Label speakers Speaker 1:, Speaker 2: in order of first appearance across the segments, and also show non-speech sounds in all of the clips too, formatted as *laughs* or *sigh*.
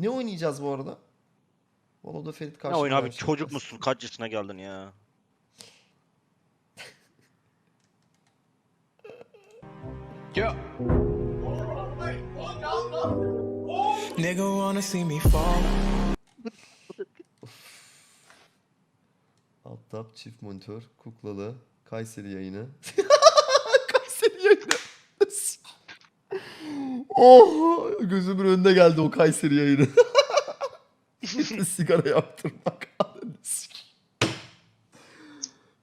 Speaker 1: Ne oynayacağız bu arada? Valo'da Ferit
Speaker 2: Ne
Speaker 1: karşımda.
Speaker 2: oyun abi çocuk musun? Kaç yaşına geldin ya?
Speaker 3: Nigga wanna see me fall.
Speaker 1: Alt tab, çift monitör, kuklalı, Kayseri yayını. *laughs* Kayseri yayını. Oh, gözümün önüne geldi o Kayseri yayını. *laughs* *laughs* Sigara yaptırmak.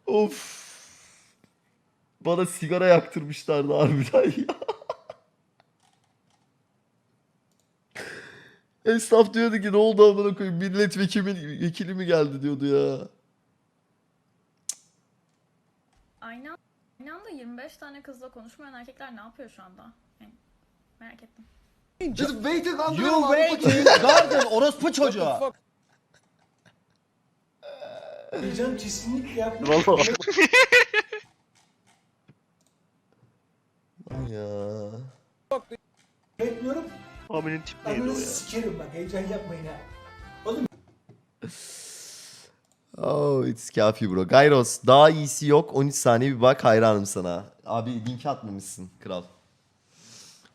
Speaker 1: Of. Bana sigara yaktırmışlardı harbiden ya. Esnaf diyordu ki ne oldu amına koyayım milletvekili vekili mi geldi diyordu ya.
Speaker 4: Aynı, aynı anda 25 tane kızla konuşmayan erkekler ne yapıyor şu anda? Yani merak ettim.
Speaker 5: Just waited under
Speaker 6: You waiting garden orospu çocuğu.
Speaker 5: Heyecan kesinlikle yapma.
Speaker 2: Vallahi.
Speaker 1: Ay ya.
Speaker 5: Bekliyorum.
Speaker 2: Abinin tip neydi o
Speaker 5: Ananızı
Speaker 2: ya?
Speaker 5: sikerim bak heyecan yapmayın ha.
Speaker 1: Oh it's kafi bro. Gyros daha iyisi yok. 13 saniye bir bak hayranım sana. Abi linki atmamışsın kral.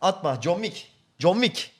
Speaker 1: Atma John Wick. John Wick.